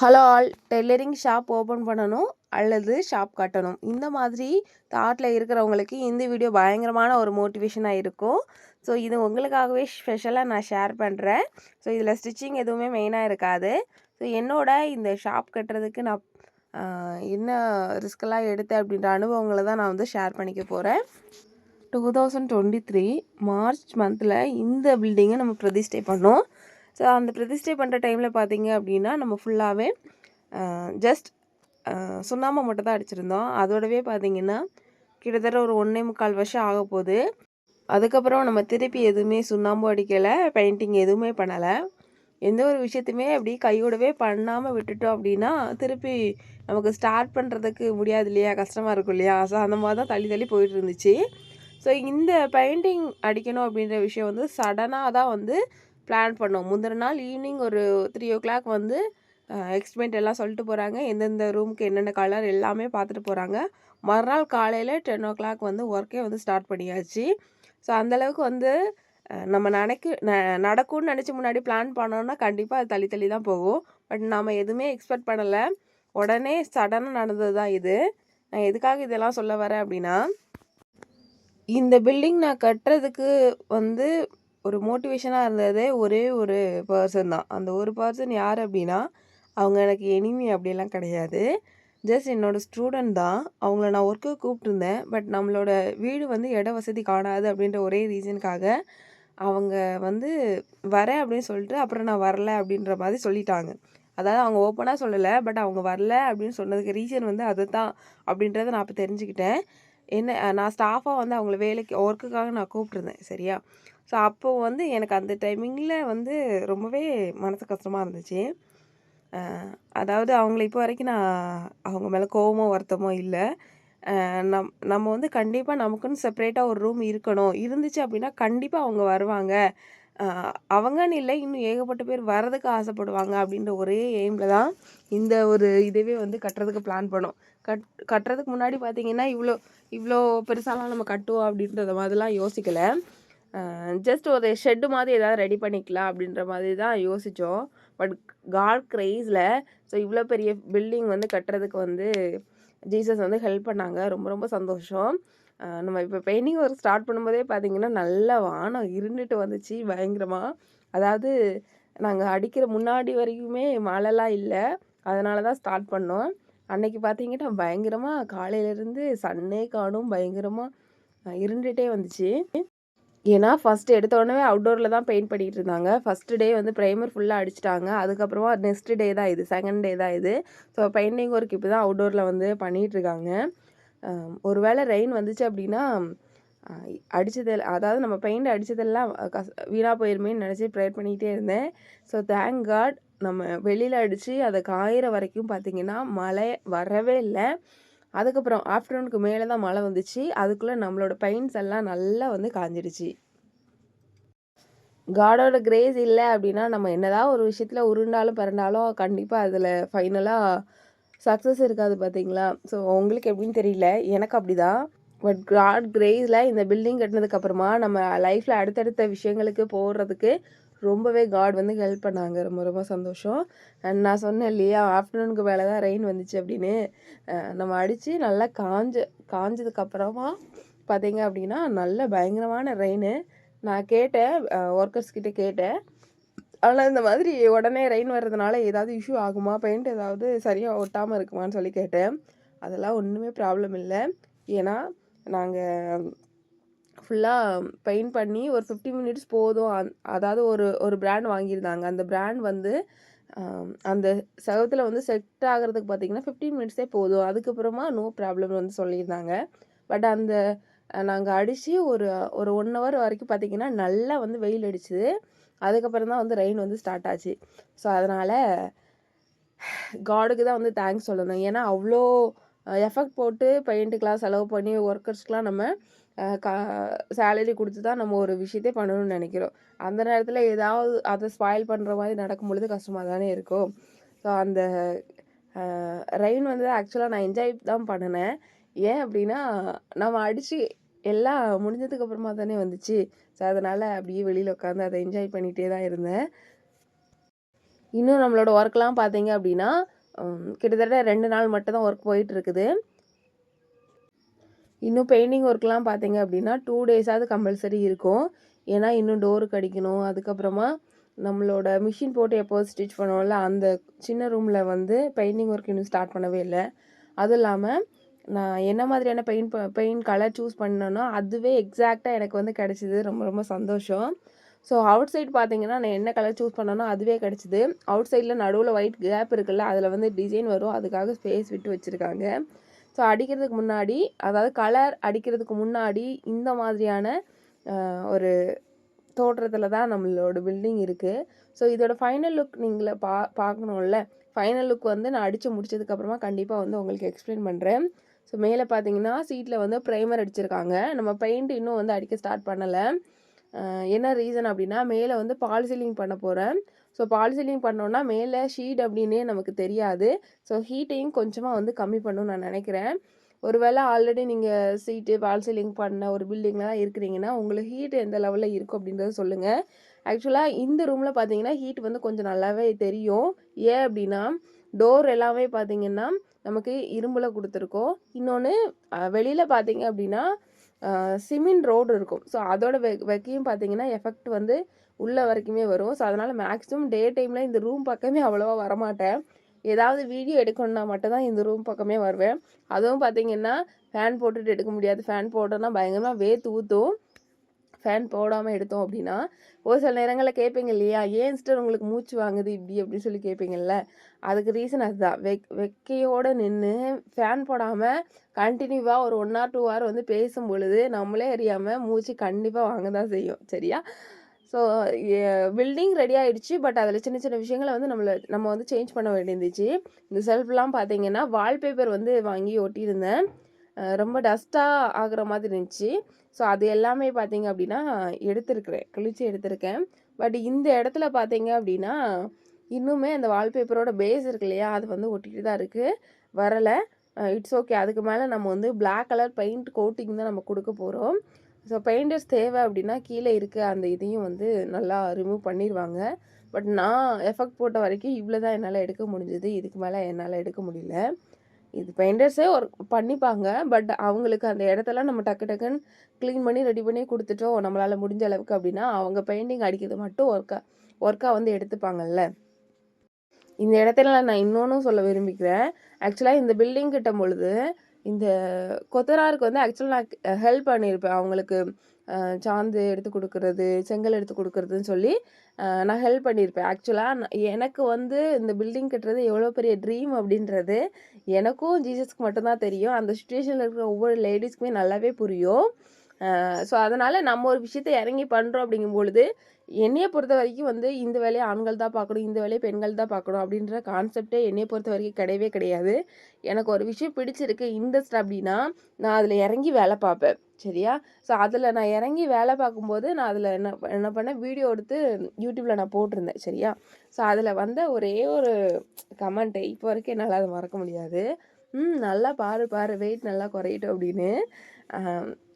Hello all. Tailoring shop open பண்ணணும் அல்லது shop கட்டணும். இந்த மாதிரி தாட்டில் இருக்கிறவங்களுக்கு இந்த வீடியோ பயங்கரமான ஒரு மோட்டிவேஷனாக இருக்கும். ஸோ இது உங்களுக்காகவே ஸ்பெஷலாக நான் ஷேர் பண்ணுறேன் ஸோ இதில் ஸ்டிச்சிங் எதுவுமே மெயினாக இருக்காது. ஸோ என்னோட இந்த ஷாப் கட்டுறதுக்கு நான் என்ன ரிஸ்கெல்லாம் எடுத்தேன் அப்படின்ற அனுபவங்களை தான் நான் வந்து ஷேர் பண்ணிக்க போகிறேன் two thousand twenty three March மந்தில் இந்த பில்டிங்கை நம்ம பிரதிஷ்டை பண்ணோம். ஸோ அந்த பிரதிஷ்டை பண்ணுற டைமில் பார்த்தீங்க அப்படின்னா நம்ம ஃபுல்லாகவே ஜஸ்ட் சுண்ணாம்பை மட்டும் தான் அடிச்சிருந்தோம். அதோடவே பார்த்தீங்கன்னா கிட்டத்தட்ட ஒரு ஒன்றே முக்கால் வருஷம் ஆக போகுது. அதுக்கப்புறம் நம்ம திருப்பி எதுவுமே சுண்ணாம்பு அடிக்கலை பெயிண்டிங் எதுவுமே பண்ணலை. எந்த ஒரு விஷயத்தையுமே அப்படி கையோடவே பண்ணாமல் விட்டுட்டோம் அப்படின்னா திருப்பி நமக்கு ஸ்டார்ட் பண்ணுறதுக்கு முடியாது இல்லையா? கஷ்டமாக இருக்கும் இல்லையா? ஸோ அந்த மாதிரி தான் தள்ளி தள்ளி போயிட்டு இருந்துச்சு. ஸோ இந்த பெயிண்டிங் அடிக்கணும் அப்படின்ற விஷயம் வந்து சடனாக தான் வந்து பிளான் பண்ணோம். முந்தின நாள் ஈவினிங் ஒரு த்ரீ ஓ கிளாக் வந்து எக்ஸ்பிளைண்ட் எல்லாம் சொல்லிட்டு போகிறாங்க எந்தெந்த ரூமுக்கு என்னென்ன கலர் எல்லாமே பார்த்துட்டு போகிறாங்க மறுநாள் காலையில் டென் ஓ கிளாக் வந்து ஒர்க்கே வந்து ஸ்டார்ட் பண்ணியாச்சு. ஸோ அந்தளவுக்கு வந்து நம்ம நினைக்க ந நடக்கும்னு நினச்சி முன்னாடி பிளான் பண்ணோன்னா கண்டிப்பாக அது தள்ளி தள்ளி தான் போகும். பட் நம்ம எதுவுமே எக்ஸ்பெக்ட் பண்ணலை. உடனே சடனாக நடந்தது தான் இது. நான் எதுக்காக இதெல்லாம் சொல்ல வரேன் அப்படின்னா இந்த பில்டிங் நான் கட்டுறதுக்கு வந்து ஒரு மோட்டிவேஷனாக இருந்ததே ஒரே ஒரு பர்சன் தான். அந்த ஒரு பர்சன் யார் அப்படின்னா அவங்க எனக்கு எனிமி அப்படியெல்லாம் கிடையாது. ஜஸ்ட் என்னோடய ஸ்டூடெண்ட் தான். அவங்கள நான் ஒர்க்கு கூப்பிட்டுருந்தேன். பட் நம்மளோட வீடு வந்து இட வசதி காணாது அப்படின்ற ஒரே ரீசனுக்காக அவங்க வந்து வரேன் அப்படின்னு சொல்லிட்டு அப்புறம் நான் வரல அப்படின்ற மாதிரி சொல்லிட்டாங்க. அதாவது அவங்க ஓப்பனாக சொல்லலை பட் அவங்க வரல அப்படின்னு சொன்னதுக்கு ரீசன் வந்து அதுதான் அப்படின்றத நான் இப்போ தெரிஞ்சுக்கிட்டேன். என்ன நான் ஸ்டாஃபாக வந்து அவங்கள வேலைக்கு ஒர்க்குக்காக நான் கூப்பிட்ருந்தேன் சரியா? ஸோ அப்போ வந்து எனக்கு அந்த டைமிங்கில் வந்து ரொம்பவே மனசு கஷ்டமாக இருந்துச்சு. அதாவது அவங்கள இப்போ வரைக்கும் நான் அவங்க மேலே கோவமோ வருத்தமோ இல்லை. நம் நம்ம வந்து கண்டிப்பாக நமக்குன்னு செப்பரேட்டாக ஒரு ரூம் இருக்கணும். இருந்துச்சு அப்படின்னா கண்டிப்பாக அவங்க வருவாங்க. அவங்கன்னு இல்லை இன்னும் ஏகப்பட்ட பேர் வரதுக்கு ஆசைப்படுவாங்க அப்படின்ற ஒரே எய்மில் தான் இந்த ஒரு இதுவே வந்து கட்டுறதுக்கு பிளான் பண்ணோம். கட் கட்டுறதுக்கு முன்னாடி பார்த்தீங்கன்னா இவ்வளோ இவ்வளோ பெருசாலாம் நம்ம கட்டுவோம் அப்படின்றத மாதிரிலாம் யோசிக்கலை. ஜஸ்ட் ஒரு ஷெட்டு மாதிரி ஏதாவது ரெடி பண்ணிக்கலாம் அப்படின்ற மாதிரி தான் யோசித்தோம் பட் காட் கிரைஸில் ஸோ இவ்வளோ பெரிய பில்டிங் வந்து கட்டுறதுக்கு வந்து ஜீசஸ் வந்து ஹெல்ப் பண்ணாங்க. ரொம்ப ரொம்ப சந்தோஷம். நம்ம இப்போ பெயிண்டிங் ஒர்க் ஸ்டார்ட் பண்ணும்போதே பார்த்திங்கன்னா நல்ல வானம் இருண்டுட்டு வந்துச்சு பயங்கரமாக அதாவது நாங்கள் அடிக்கிற முன்னாடி வரைக்குமே மழைலாம் இல்லை. அதனால தான் ஸ்டார்ட் பண்ணோம். அன்னைக்கு பார்த்தீங்கன்னா பயங்கரமாக காலையிலேருந்து சன்னே காணும் பயங்கரமாக இருண்டுகிட்டே வந்துச்சு. ஏன்னா ஃபஸ்ட்டு எடுத்த உடனே அவுட்டோரில் தான் பெயிண்ட் பண்ணிகிட்டு இருந்தாங்க. ஃபஸ்ட்டு டே வந்து ப்ரைமர் ஃபுல்லாக அடிச்சிட்டாங்க. அதுக்கப்புறமா நெக்ஸ்ட் டே தான் இது செகண்ட் டே தான் இது. ஸோ பெயிண்டிங் ஒர்க் இப்போ தான் அவுட்டோரில் வந்து பண்ணிகிட்ருக்காங்க ஒருவேளை ரெயின் வந்துச்சு அப்படின்னா அடித்தது அதாவது நம்ம பெயிண்ட் அடித்ததெல்லாம் கஸ் வீணாக போயிருமேன்னு நினச்சி ப்ரேயர் பண்ணிக்கிட்டே இருந்தேன். ஸோ தேங்க் காட் நம்ம வெளியில் அடித்து அதை காயிற வரைக்கும் பார்த்தீங்கன்னா மழை வரவே இல்லை. அதுக்கப்புறம் ஆஃப்டர்நூனுக்கு மேலே தான் மழை வந்துச்சு. அதுக்குள்ளே நம்மளோட பெயிண்ட்ஸ் எல்லாம் நல்லா வந்து காஞ்சிடுச்சு. காடோட கிரேஸ் இல்லை அப்படின்னா நம்ம என்னதான் ஒரு விஷயத்தில் உருண்டாலும் பிறண்டாலும் கண்டிப்பாக அதில் ஃபைனலாக சக்ஸஸ் இருக்காது பார்த்தீங்களா ஸோ உங்களுக்கு எப்படின்னு தெரியல. எனக்கு அப்படிதான். பட் காட் கிரேஸில் இந்த பில்டிங் கட்டினதுக்கப்புறமா நம்ம லைஃப்பில் அடுத்தடுத்த விஷயங்களுக்கு போடுறதுக்கு ரொம்பவே காட் வந்து ஹெல்ப் பண்ணாங்க. ரொம்ப ரொம்ப சந்தோஷம். அண்ட் நான் சொன்னேன் இல்லையா ஆஃப்டர்நூனுக்கு மேலே தான் ரெயின் வந்துச்சு அப்படின்னு. நம்ம அடித்து நல்லா காஞ்ச காஞ்சதுக்கப்புறமா பார்த்தீங்க அப்படின்னா நல்ல பயங்கரமான ரெயின் நான் கேட்டேன் ஒர்க்கர்ஸ் கிட்டே கேட்டேன். ஆனால் இந்த மாதிரி உடனே ரெயின் வர்றதுனால ஏதாவது இஷ்யூ ஆகுமா? பெயிண்ட் ஏதாவது சரியாக ஒட்டாமல் இருக்குமான்னு சொல்லி கேட்டேன். அதெல்லாம் ஒன்றுமே ப்ராப்ளம் இல்லை. ஏன்னா நாங்கள் ஃபுல்லாக பெயிண்ட் பண்ணி ஒரு ஃபிஃப்டி மினிட்ஸ் போதும். அந் அதாவது ஒரு ஒரு பிராண்ட் வாங்கியிருந்தாங்க. அந்த பிராண்ட் வந்து அந்த சகத்தில் வந்து செட் ஆகிறதுக்கு பார்த்தீங்கன்னா ஃபிஃப்டீன் மினிட்ஸே போதும். அதுக்கப்புறமா நோ ப்ராப்ளம் வந்து சொல்லியிருந்தாங்க. பட் அந்த நாங்கள் அடித்து ஒரு ஒரு ஒன் ஹவர் வரைக்கும் பார்த்தீங்கன்னா நல்லா வந்து வெயில் அடிச்சுது. அதுக்கப்புறம் தான் வந்து ரெயின் வந்து ஸ்டார்ட் ஆச்சு. ஸோ அதனால் காடுக்கு தான் வந்து தேங்க்ஸ் சொல்லணும். ஏன்னா அவ்வளோ எஃபெக்ட் போட்டு பெயிண்ட்டுக்கெலாம் செலவு பண்ணி ஒர்க்கர்ஸ்க்கெலாம் நம்ம கா சேலரி கொடுத்து தான் நம்ம ஒரு விஷயத்தை பண்ணணும்னு நினைக்கிறோம். அந்த நேரத்தில் ஏதாவது அதை ஸ்பாயில் பண்ணுற மாதிரி நடக்கும் பொழுது கஷ்டமாக தானே இருக்கும். ஸோ அந்த ரெயின் வந்து ஆக்சுவலாக நான் என்ஜாய் தான் பண்ணினேன். ஏன் அப்படின்னா நம்ம அடித்து எல்லாம் முடிஞ்சதுக்கு அப்புறமா தானே வந்துச்சு. ஸோ அதனால் அப்படியே வெளியில் உட்காந்து அதை என்ஜாய் பண்ணிகிட்டே தான் இருந்தேன். இன்னும் நம்மளோட ஒர்க்லாம் பார்த்தீங்க அப்படின்னா கிட்டத்தட்ட ரெண்டு நாள் மட்டும் தான் ஒர்க் போயிட்டுருக்குது இருக்குது. இன்னும் பெயிண்டிங் ஒர்க்லாம் பார்த்தீங்க அப்படின்னா டூ டேஸாவது கம்பல்சரி இருக்கும். ஏன்னா இன்னும் டோருக்கு அடிக்கணும் அதுக்கப்புறமா நம்மளோட மிஷின் போட்டு எப்போ ஸ்டிச் பண்ணுவோம்ல அந்த சின்ன ரூமில் வந்து பெயிண்டிங் ஒர்க் இன்னும் ஸ்டார்ட் பண்ணவே இல்லை. அதுவும் இல்லாமல் நான் என்ன மாதிரியான பெயிண்ட் பெயிண்ட் கலர் சூஸ் பண்ணனோ அதுவே எக்ஸாக்டாக எனக்கு வந்து கிடச்சிது. ரொம்ப ரொம்ப சந்தோஷம். ஸோ அவுட் சைட் பார்த்தீங்கன்னா நான் என்ன கலர் சூஸ் பண்ணனோ அதுவே கிடச்சிது. அவுட் சைடில் நடுவில் ஒயிட் கேப் இருக்குல்ல அதில் வந்து டிசைன் வரும். அதுக்காக ஸ்பேஸ் விட்டு வச்சுருக்காங்க. ஸோ அடிக்கிறதுக்கு முன்னாடி அதாவது கலர் அடிக்கிறதுக்கு முன்னாடி இந்த மாதிரியான ஒரு தோற்றத்தில் தான் நம்மளோட பில்டிங் இருக்குது ஸோ இதோட ஃபைனல் லுக் நீங்களே பா பார்க்கணும்ல. ஃபைனல் லுக் வந்து நான் அடித்து முடிச்சதுக்கப்புறமா கண்டிப்பாக வந்து உங்களுக்கு எக்ஸ்பிளைன் பண்ணுறேன் ஸோ மேலே பார்த்தீங்கன்னா சீட்டில் வந்து ப்ரைமர் அடிச்சிருக்காங்க. நம்ம பெயிண்ட் இன்னும் வந்து அடிக்க ஸ்டார்ட் பண்ணலை. என்ன ரீசன் அப்படின்னா மேலே வந்து பால் சீலிங் பண்ண போகிறேன் ஸோ பால் சீலிங் பண்ணோன்னா மேலே ஷீட் அப்படின்னே நமக்கு தெரியாது. ஸோ ஹீட்டையும் கொஞ்சமாக வந்து கம்மி பண்ணணும்னு நான் நினைக்கிறேன். ஒருவேளை ஆல்ரெடி நீங்கள் சீட்டு பால்சிலிங் பண்ண ஒரு பில்டிங்லாம் இருக்கிறீங்கன்னா உங்களுக்கு ஹீட் எந்த லெவலில் இருக்கும் அப்படின்றத சொல்லுங்கள் ஆக்சுவலாக இந்த ரூமில் பார்த்தீங்கன்னா ஹீட் வந்து கொஞ்சம் நல்லாவே தெரியும். ஏன் அப்படின்னா டோர் எல்லாமே பார்த்தீங்கன்னா நமக்கு இரும்பில் கொடுத்துருக்கோம். இன்னொன்று வெளியில் பார்த்தீங்க அப்படின்னா சிமெண்ட் ரோடு இருக்கும். ஸோ அதோட வெ வெக்கையும் பார்த்தீங்கன்னா எஃபெக்ட் வந்து உள்ள வரைக்குமே வரும். ஸோ அதனால் மேக்ஸிமம் டே டைமில் இந்த ரூம் பக்கமே அவ்வளோவா வரமாட்டேன். ஏதாவது வீடியோ எடுக்கணுன்னா மட்டும்தான் இந்த ரூம் பக்கமே வருவேன். அதுவும் பார்த்தீங்கன்னா ஃபேன் போட்டுட்டு எடுக்க முடியாது. ஃபேன் போட்டோன்னா பயங்கரமாக வேத்து ஊற்றும் ஃபேன் போடாமல் எடுத்தோம் அப்படின்னா ஒரு சில நேரங்களில் கேட்பீங்க இல்லையா? ஏன் சிஸ்டர் உங்களுக்கு மூச்சு வாங்குது இப்படி அப்படின்னு சொல்லி கேட்பீங்கல்ல? அதுக்கு ரீசன் அதுதான். வெக் வெக்கையோடு நின்று ஃபேன் போடாமல் கண்டினியூவாக ஒரு ஒன் ஆர் டூ ஹவர் வந்து பேசும் பொழுது நம்மளே அறியாமல் மூச்சு கண்டிப்பாக வாங்க தான் செய்யும். சரியா? ஸோ பில்டிங் ரெடி ஆகிடுச்சு பட் அதில் சின்ன சின்ன விஷயங்களை வந்து நம்மளை நம்ம வந்து சேஞ்ச் பண்ண வேண்டியிருந்துச்சு. இந்த செல்ஃப்லாம் பார்த்தீங்கன்னா வால்பேப்பர் வந்து வாங்கி ஒட்டியிருந்தேன். ரொம்ப டஸ்ட்டாக ஆகுற மாதிரி இருந்துச்சு. ஸோ அது எல்லாமே பார்த்தீங்க அப்படின்னா எடுத்திருக்கிறேன். கிழிச்சு எடுத்திருக்கேன். பட் இந்த இடத்துல பார்த்தீங்க அப்படின்னா இன்னுமே அந்த வால்பேப்பரோட பேஸ் இருக்கு இல்லையா? அது வந்து ஒட்டிட்டு தான் இருக்குது வரலை. It's okay. அதுக்கு மேலே நம்ம வந்து பிளாக் கலர் பெயிண்ட் கோட்டிங் தான் நம்ம கொடுக்க போகிறோம் ஸோ பெயிண்டர்ஸ் தேவை அப்படின்னா கீழே இருக்க அந்த இதையும் வந்து நல்லா ரிமூவ் பண்ணிடுவாங்க பட் நான் எஃபெக்ட் போட்ட வரைக்கும் இவ்வளோ தான் என்னால் எடுக்க முடிஞ்சது. இதுக்கு மேலே என்னால் எடுக்க முடியல. இது பெயிண்டர்ஸே ஒர்க் பண்ணிப்பாங்க. பட் அவங்களுக்கு அந்த இடத்தெல்லாம் நம்ம டக்கு டக்குன்னு க்ளீன் பண்ணி ரெடி பண்ணி கொடுத்துட்டோம். நம்மளால் முடிஞ்ச அளவுக்கு அப்படின்னா அவங்க பெயிண்டிங் அடிக்கிறது மட்டும் ஒர்க்காக ஒர்க்காக வந்து எடுத்துப்பாங்கல்ல. இந்த இடத்துல நான் இன்னொன்றும் சொல்ல விரும்பிக்கிறேன் ஆக்சுவலாக இந்த பில்டிங் கிட்ட பொழுது இந்த கொத்தனாருக்கு வந்து ஆக்சுவலாக நான் ஹெல்ப் பண்ணியிருப்பேன். அவங்களுக்கு சாந்து எடுத்து கொடுக்கறது செங்கல் எடுத்து கொடுக்கறதுன்னு சொல்லி நான் ஹெல்ப் பண்ணியிருப்பேன். ஆக்சுவலாக எனக்கு வந்து இந்த பில்டிங் கட்டுறது எவ்வளோ பெரிய ட்ரீம் அப்படின்றது எனக்கும் ஜீசஸ்க்கு மட்டும்தான் தெரியும். அந்த சுச்சுவேஷனில் இருக்கிற ஒவ்வொரு லேடிஸ்க்குமே நல்லாவே புரியும். ஸோ அதனால் நம்ம ஒரு விஷயத்தை இறங்கி பண்ணுறோம் அப்படிங்கும் பொழுது என்னையை பொறுத்த வரைக்கும் வந்து இந்த வேலையை ஆண்கள் தான் பார்க்கணும் இந்த வேலையை பெண்கள் தான் பார்க்கணும் அப்படின்ற கான்செப்டே என்னையை பொறுத்த வரைக்கும் கிடையவே கிடையாது. எனக்கு ஒரு விஷயம் பிடிச்சிருக்கு இன்ட்ரெஸ்ட் அப்படின்னா நான் அதில் இறங்கி வேலை பார்ப்பேன் சரியா? ஸோ அதில் நான் இறங்கி வேலை பார்க்கும்போது நான் அதில் என்ன என்ன பண்ணேன் வீடியோ எடுத்து யூடியூப்பில் நான் போட்டிருந்தேன் சரியா? ஸோ அதில் வந்த ஒரே ஒரு கமெண்ட்டு இப்போ வரைக்கும் என்னால் அதை மறக்க முடியாது. ம் நல்லா பாரு பாரு வெயிட் நல்லா குறையிட்டோம் அப்படின்னு.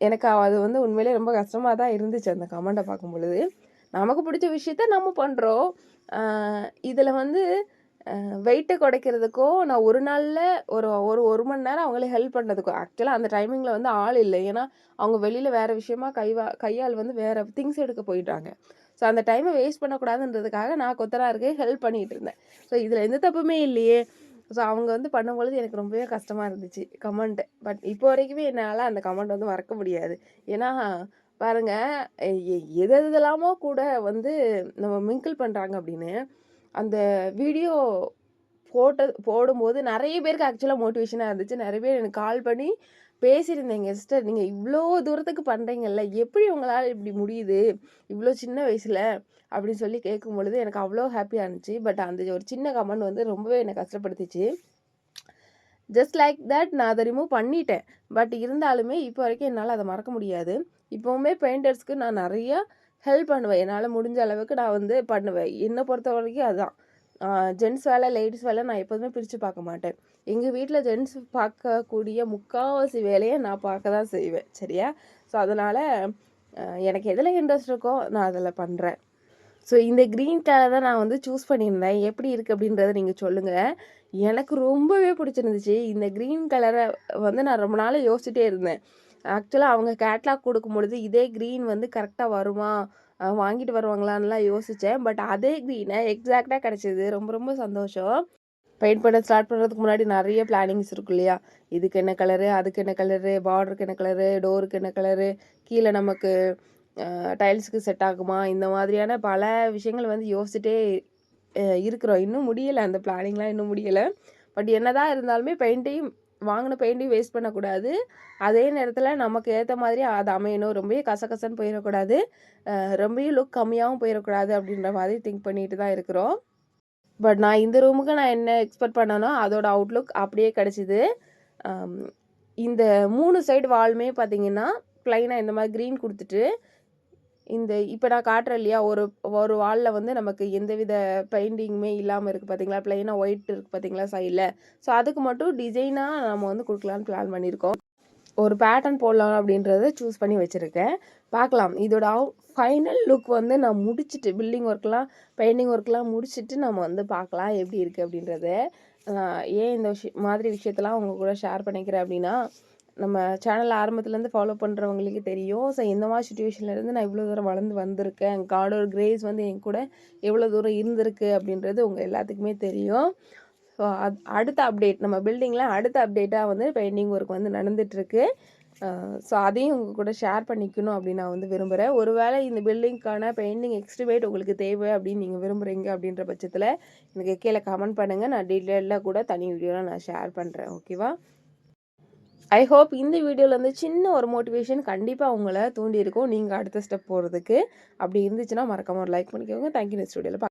எனக்கு அது வந்து உண்மையிலேயே ரொம்ப கஷ்டமாக தான் இருந்துச்சு அந்த கமெண்ட்டை பார்க்கும் பொழுது நமக்கு பிடிச்ச விஷயத்த நம்ம பண்ணுறோம் இதில் வந்து வெயிட்டை குறைக்கிறதுக்கோ நான் ஒரு நாளில் ஒரு ஒரு ஒரு மணி நேரம் அவங்களே ஹெல்ப் பண்ணுறதுக்கோ ஆக்சுவலாக அந்த டைமிங்கில் வந்து ஆள் இல்லை. ஏன்னா அவங்க வெளியில் வேறு விஷயமா கைவா கையால் வந்து வேறு திங்ஸ் எடுக்க போயிட்டாங்க ஸோ அந்த டைமை வேஸ்ட் பண்ணக்கூடாதுன்றதுக்காக நான் கொத்தனாருக்கு ஹெல்ப் பண்ணிகிட்டு இருந்தேன். ஸோ இதில் எந்த தப்புமே இல்லையே. ஸோ அவங்க வந்து பண்ணும்பொழுது எனக்கு ரொம்பவே கஷ்டமாக இருந்துச்சு கமெண்ட்டு பட் இப்போ வரைக்குமே என்னால் அந்த கமெண்ட் வந்து மறக்க முடியாது. ஏன்னா பாருங்க எ- எது எதெல்லாமோ கூட வந்து நம்ம மிங்கிள் பண்ணுறாங்க அப்படின்னு அந்த வீடியோ போட்ட போடும்போது நிறைய பேருக்கு ஆக்சுவலாக மோட்டிவேஷனாக இருந்துச்சு. நிறைய பேர் எனக்கு கால் பண்ணி பேசியிருந்தேங்க சிஸ்டர் நீங்கள் இவ்வளோ தூரத்துக்கு பண்ணுறீங்கல்ல எப்படி உங்களால் இப்படி முடியுது? இவ்வளோ சின்ன வயசில் அப்படின்னு சொல்லி கேட்கும் பொழுது எனக்கு அவ்வளோ ஹாப்பியாக இருந்துச்சு. பட் அந்த ஒரு சின்ன கமெண்ட் வந்து ரொம்பவே என்னை கஷ்டப்படுத்திச்சு. ஜஸ்ட் லைக் தட் நான் அதை ரிமூவ் பண்ணிட்டேன். பட் இருந்தாலுமே இப்போ வரைக்கும் என்னால் அதை மறக்க முடியாது. இப்போவுமே பெயிண்டர்ஸ்க்கு நான் நிறையா ஹெல்ப் பண்ணுவேன். என்னால் முடிஞ்ச அளவுக்கு நான் வந்து பண்ணுவேன். என்னை பொறுத்த வரைக்கும் அதுதான் ஜென்ஸ் வேலை லேடிஸ் வேலை நான் எப்போதுமே பிரித்து பார்க்க மாட்டேன். எங்கள் வீட்டில் ஜென்ஸ் பார்க்கக்கூடிய முக்கால்வாசி வேலையை நான் பார்க்க தான் செய்வேன். சரியா? ஸோ அதனால் எனக்கு எதில் இன்ட்ரெஸ்ட் இருக்கோ நான் அதில் பண்ணுறேன் ஸோ இந்த க்ரீன் கலர் தான் நான் வந்து சூஸ் பண்ணியிருந்தேன். எப்படி இருக்குது அப்படின்றத நீங்கள் சொல்லுங்கள் எனக்கு ரொம்பவே பிடிச்சிருந்துச்சு. இந்த க்ரீன் கலரை வந்து நான் ரொம்ப நாள் யோசிச்சுட்டே இருந்தேன். ஆக்சுவலாக அவங்க கேட்லாக் கொடுக்கும் பொழுது இதே க்ரீன் வந்து கரெக்டாக வருமா? வாங்கிட்டு வருவாங்களான்லாம் யோசித்தேன் பட் அதே க்ரீனை எக்ஸாக்டாக கிடச்சிது. ரொம்ப ரொம்ப சந்தோஷம். பெயிண்ட் பண்ண ஸ்டார்ட் பண்ணுறதுக்கு முன்னாடி நிறைய பிளானிங்ஸ் இருக்கும் இல்லையா? இதுக்கு என்ன கலரு அதுக்கு என்ன கலரு பார்டருக்கு என்ன கலரு டோருக்கு என்ன கலரு கீழே நமக்கு டைல்ஸுக்கு செட் ஆகுமா? இந்த மாதிரியான பல விஷயங்கள் வந்து யோசிச்சுட்டே இருக்கிறோம். இன்னும் முடியலை. அந்த பிளானிங்லாம் இன்னும் முடியலை. பட் என்னதான் இருந்தாலுமே பெயிண்ட்டையும் வாங்கின பெயிண்டையும் வேஸ்ட் பண்ணக்கூடாது. அதே நேரத்தில் நமக்கு ஏற்ற மாதிரி அது அமையணும். ரொம்பவே கசகசன்னு போயிடக்கூடாது. ரொம்பவே லுக் கம்மியாகவும் போயிடக்கூடாது அப்படின்ற மாதிரி திங்க் பண்ணிட்டு தான் இருக்கிறோம். பட் நான் இந்த ரூமுக்கு நான் என்ன எக்ஸ்பெக்ட் பண்ணனோ அதோட அவுட்லுக் அப்படியே கிடச்சிது. இந்த மூணு சைடு வால்மே பார்த்தீங்கன்னா ப்ளைனாக இந்த மாதிரி க்ரீன் கொடுத்துட்டு இந்த இப்போ நான் காட்டுறேன் இல்லையா ஒரு ஒரு வாலில் வந்து நமக்கு எந்தவித பெயிண்டிங்குமே இல்லாமல் இருக்குது பார்த்தீங்களா ப்ளைனாக ஒயிட் இருக்குது பார்த்தீங்களா சைடில் ஸோ அதுக்கு மட்டும் டிசைனாக நம்ம வந்து கொடுக்கலான்னு பிளான் பண்ணியிருக்கோம். ஒரு பேட்டர்ன் போடலாம் அப்படின்றத சூஸ் பண்ணி வச்சுருக்கேன். பார்க்கலாம் இதோட ஃபைனல் லுக் வந்து நான் முடிச்சுட்டு பில்டிங் ஒர்க்லாம் பெயிண்டிங் ஒர்க்லாம் முடிச்சுட்டு நம்ம வந்து பார்க்கலாம் எப்படி இருக்குது அப்படின்றத ஏன் இந்த விஷயம் மாதிரி விஷயத்தெல்லாம் அவங்க கூட ஷேர் பண்ணிக்கிறேன் அப்படின்னா நம்ம சேனல் ஆரம்பத்துலேருந்து ஃபாலோ பண்ணுறவங்களுக்கு தெரியும். ஸோ இந்த மாதிரி சுச்சுவேஷன்லேருந்து நான் இவ்வளோ தூரம் வளர்ந்து வந்திருக்கேன். காடோட கிரேஸ் வந்து என் கூட எவ்வளோ தூரம் இருந்திருக்கு அப்படின்றது உங்கள் எல்லாத்துக்குமே தெரியும். ஸோ அது அடுத்த அப்டேட் நம்ம பில்டிங்கில் அடுத்த அப்டேட்டாக வந்து பெயிண்டிங் ஒர்க் வந்து நடந்துகிட்ருக்கு ஸோ அதையும் உங்கள் கூட ஷேர் பண்ணிக்கணும் அப்படின்னு நான் வந்து விரும்புகிறேன் ஒருவேளை இந்த பில்டிங்க்கான பெயிண்டிங் எக்ஸ்டிமேட் உங்களுக்கு தேவை அப்படின்னு நீங்கள் விரும்புகிறீங்க அப்படின்ற பட்சத்தில் எனக்கு கீழே கமெண்ட் பண்ணுங்கள் நான் டீட்டெயிலாக கூட தனி வீடியோலாம் நான் ஷேர் பண்ணுறேன் ஓகேவா ஐ ஹோப் இந்த வீடியோவில் வந்து சின்ன ஒரு மோட்டிவேஷன் கண்டிப்பாக உங்களை தூண்டி இருக்கும் நீங்கள் அடுத்த ஸ்டெப் போகிறதுக்கு அப்படி இருந்துச்சுன்னா மறக்காம ஒரு லைக் பண்ணிக்கோங்க. தேங்க்யூ நெக்ஸ்ட் வீடியோவில்